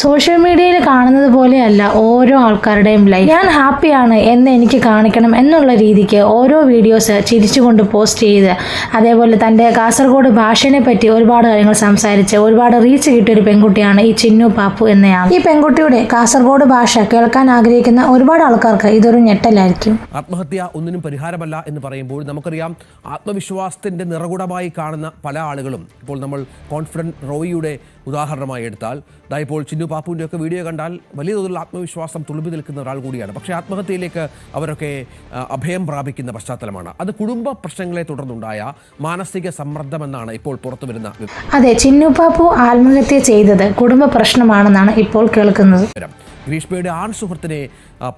Social മീഡിയയിൽ കാണുന്നത് പോലെയല്ല ഓരോ ആൾക്കാരുടെയും ലൈഫ് ഞാൻ ഹാപ്പിയാണ് എന്ന് എനിക്ക് കാണിക്കണം എന്നുള്ള രീതിക്ക് ഓരോ വീഡിയോസ് ചിരിച്ചുകൊണ്ട് പോസ്റ്റ് ചെയ്ത് അതേപോലെ തന്റെ കാസർഗോഡ് ഭാഷയെ പറ്റി ഒരുപാട് കാര്യങ്ങൾ സംസാരിച്ച് ഒരുപാട് റീച്ച് കിട്ടിയ ഒരു പെൺകുട്ടിയാണ് ഈ ചിന്നു പാപ്പു എന്നയാൾ ഈ പെൺകുട്ടിയുടെ കാസർഗോഡ് ഭാഷ കേൾക്കാൻ ആഗ്രഹിക്കുന്ന ഒരുപാട് ആൾക്കാർക്ക് ഇതൊരു ഞെട്ടലായിരിക്കും. ആത്മഹത്യ ഒന്നിനും പരിഹാരമല്ല എന്ന് പറയുമ്പോൾ നമുക്കറിയാം ആത്മവിശ്വാസത്തിന്റെ നിറകുടമായി കാണുന്ന പല ആളുകളും. ഇപ്പോൾ നമ്മൾ കോൺഫിഡന്റ് റോയിയുടെ ഉദാഹരണമായി എടുത്താൽ ദാ ഇപ്പോൾ ചിന്നു പാപ്പുവിന്റെ ഒക്കെ വീഡിയോ കണ്ടാൽ വലിയ തോതിലുള്ള ആത്മവിശ്വാസം തുളുമ്പി നിൽക്കുന്ന ഒരാൾ കൂടിയാണ്. പക്ഷേ ആത്മഹത്യയിലേക്ക് അവരൊക്കെ അഭയം പ്രാപിക്കുന്ന പശ്ചാത്തലമാണ്. അത് കുടുംബ പ്രശ്നങ്ങളെ തുടർന്നുണ്ടായ മാനസിക സമ്മർദ്ദമെന്നാണ് ഇപ്പോൾ പുറത്തു വരുന്ന അതെ ചിന്നു പാപ്പു ആത്മഹത്യ ചെയ്തത് കുടുംബ പ്രശ്നമാണെന്നാണ് ഇപ്പോൾ കേൾക്കുന്നത്. ഗ്രീഷ്മയുടെ ആൺ സുഹൃത്തിനെ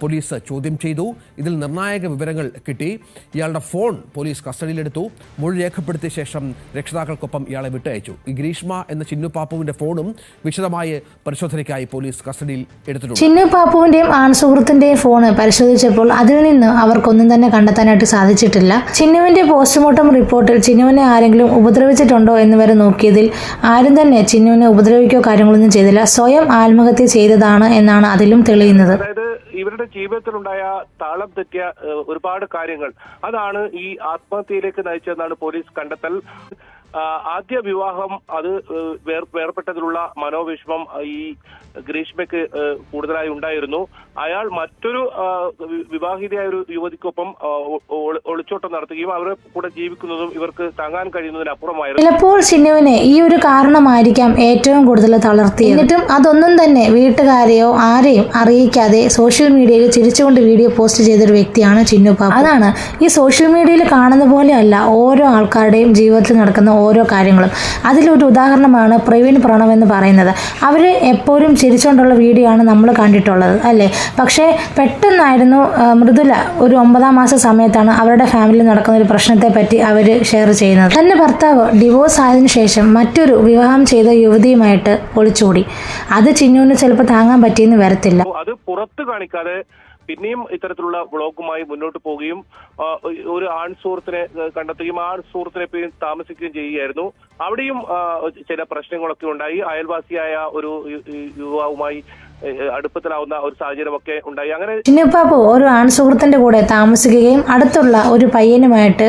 പോലീസ് ചോദ്യം ചെയ്തു. ഇതിൽ നിർണായക വിവരങ്ങൾ കിട്ടി. ഇയാളുടെ ഫോൺ പോലീസ് കസ്റ്റഡിയിലെടുത്തു. മൊഴി രേഖപ്പെടുത്തിയ ശേഷം രക്ഷിതാക്കൾക്കൊപ്പം ഇയാളെ വിട്ടയച്ചു. ഈ ഗ്രീഷ്മ എന്ന ചിന്നു പാപ്പുവിന്റെ ഫോണും വിശദമായ പരിശോധനയ്ക്കായി പോലീസ് കസ്റ്റഡിയിൽ എടുത്തിട്ടുണ്ട്. ചിന്നു പാപ്പുവിന്റെയും ആൺ സുഹൃത്തിന്റെയും ഫോണ് പരിശോധിച്ചപ്പോൾ അതിൽ നിന്ന് അവർക്കൊന്നും തന്നെ കണ്ടെത്താനായിട്ട് സാധിച്ചിട്ടില്ല. ചിന്നുവിന്റെ പോസ്റ്റ്മോർട്ടം റിപ്പോർട്ടിൽ ചിന്നുവിനെ ആരെങ്കിലും ഉപദ്രവിച്ചിട്ടുണ്ടോ എന്ന് വരെ നോക്കിയതിൽ ആരും തന്നെ ചിന്നുവിനെ ഉപദ്രവിക്കോ കാര്യങ്ങളൊന്നും ചെയ്തില്ല. സ്വയം ആത്മഹത്യ ചെയ്തതാണ് എന്നാണ് അതിലും തെളിയുന്നത്. അതായത് ഇവരുടെ ജീവിതത്തിലുണ്ടായ താളം തെറ്റിയ ഒരുപാട് കാര്യങ്ങൾ. അതാണ് ഈ ആത്മഹത്യയിലേക്ക് നയിച്ചതെന്നാണ് പോലീസ് കണ്ടെത്തൽ. ആദ്യ വിവാഹം അത് വേർപെട്ടതിലുള്ള മനോവിഷമം ഈ ഗ്രീഷ്മയ്ക്ക് കൂടുതലായി ഉണ്ടായിരുന്നു. അയാൾ മറ്റൊരു വിവാഹിതയായ ഒരു യുവതിക്കൊപ്പം ഒളിച്ചോട്ടം നടത്തുകയും അവരെ കൂടെ ജീവിക്കുന്നതും ഇവർക്ക് താങ്ങാൻ കഴിയുന്നതിനപ്പുറമായിരുന്നു. ചിലപ്പോൾ ചിന്നുവിനെ ഈ ഒരു കാരണമായിരിക്കാം ഏറ്റവും കൂടുതൽ തളർത്തിയത്. എന്നിട്ടും അതൊന്നും തന്നെ വീട്ടുകാരെയോ ആരെയും അറിയിക്കാതെ സോഷ്യൽ മീഡിയയിൽ ചിരിച്ചുകൊണ്ട് വീഡിയോ പോസ്റ്റ് ചെയ്തൊരു വ്യക്തിയാണ് ചിന്നു പാപ്പു അതാണ് ഈ സോഷ്യൽ മീഡിയയിൽ കാണുന്ന പോലെയല്ല ഓരോ ആൾക്കാരുടെയും ജീവിതത്തിൽ നടക്കുന്ന ഓരോ കാര്യങ്ങളും. അതിലൊരു ഉദാഹരണമാണ് പ്രവീൺ പ്രണവ് എന്ന് പറയുന്നത്. അവർ എപ്പോഴും ചിരിച്ചുകൊണ്ടുള്ള വീഡിയോ ആണ് നമ്മൾ കണ്ടിട്ടുള്ളത് അല്ലേ? പക്ഷേ പെട്ടെന്നായിരുന്നു മൃദുല ഒരു ഒമ്പതാം മാസ സമയത്താണ് അവരുടെ ഫാമിലി നടക്കുന്ന ഒരു പ്രശ്നത്തെ പറ്റി അവർ ഷെയർ ചെയ്യുന്നത്. തന്റെ ഭർത്താവ് ഡിവോഴ്സ് ആയതിനു ശേഷം മറ്റൊരു വിവാഹം ചെയ്ത യുവതിയുമായിട്ട് ഒളിച്ചോടി. അത് ചിന്നുവിന് ചിലപ്പോൾ താങ്ങാൻ പറ്റിയെന്ന് വരത്തില്ല. അത് പുറത്ത് കാണിക്കാതെ പിന്നെയും ഇത്തരത്തിലുള്ള വ്ളോഗുമായി മുന്നോട്ട് പോവുകയും ഒരു ആൺ സുഹൃത്തിനെ കണ്ടെത്തുകയും ആ സുഹൃത്തിനെ താമസിക്കുകയും ചെയ്യുകയായിരുന്നു. അവിടെയും ചില പ്രശ്നങ്ങളൊക്കെ ഉണ്ടായി. അയൽവാസിയായ ഒരു യുവാവുമായി അടുപ്പത്തിലാവുന്ന ഒരു സാഹചര്യമൊക്കെ ഉണ്ടായി. അങ്ങനെ ചിന്നപ്പാപ്പു ഒരു ആൺസുഹൃത്തിന്റെ കൂടെ താമസിക്കുകയും അടുത്തുള്ള ഒരു പയ്യനുമായിട്ട്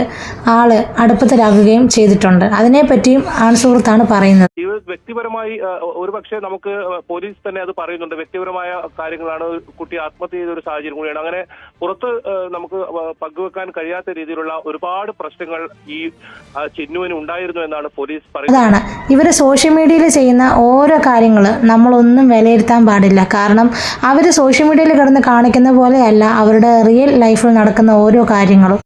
ആൾ അടുപ്പത്തിലാകുകയും ചെയ്തിട്ടുണ്ട്. അതിനെ അതിനെപ്പറ്റിയും ആൺസുഹൃത്താണ് പറയുന്നത്. വ്യക്തിപരമായി ഒരു ഒരുപക്ഷെ നമുക്ക് പോലീസ് തന്നെ അത് പറയുന്നുണ്ട്. വ്യക്തിപരമായ കാര്യങ്ങളാണ് കുട്ടി ആത്മഹത്യ ചെയ്ത ഒരു സാഹചര്യം കൂടിയാണ്. അങ്ങനെ പുറത്ത് നമുക്ക് പങ്കുവെക്കാൻ കഴിയാത്ത രീതിയിലുള്ള ഒരുപാട് പ്രശ്നങ്ങൾ ഈ ചിന്നുവിന് ഉണ്ടായിരുന്നു എന്നാണ് പോലീസ് അതാണ്. ഇവർ സോഷ്യൽ മീഡിയയിൽ ചെയ്യുന്ന ഓരോ കാര്യങ്ങൾ നമ്മളൊന്നും വിലയിരുത്താൻ പാടില്ല. കാരണം അവർ സോഷ്യൽ മീഡിയയിൽ കിടന്ന് കാണിക്കുന്ന പോലെയല്ല അവരുടെ റിയൽ ലൈഫിൽ നടക്കുന്ന ഓരോ കാര്യങ്ങളും.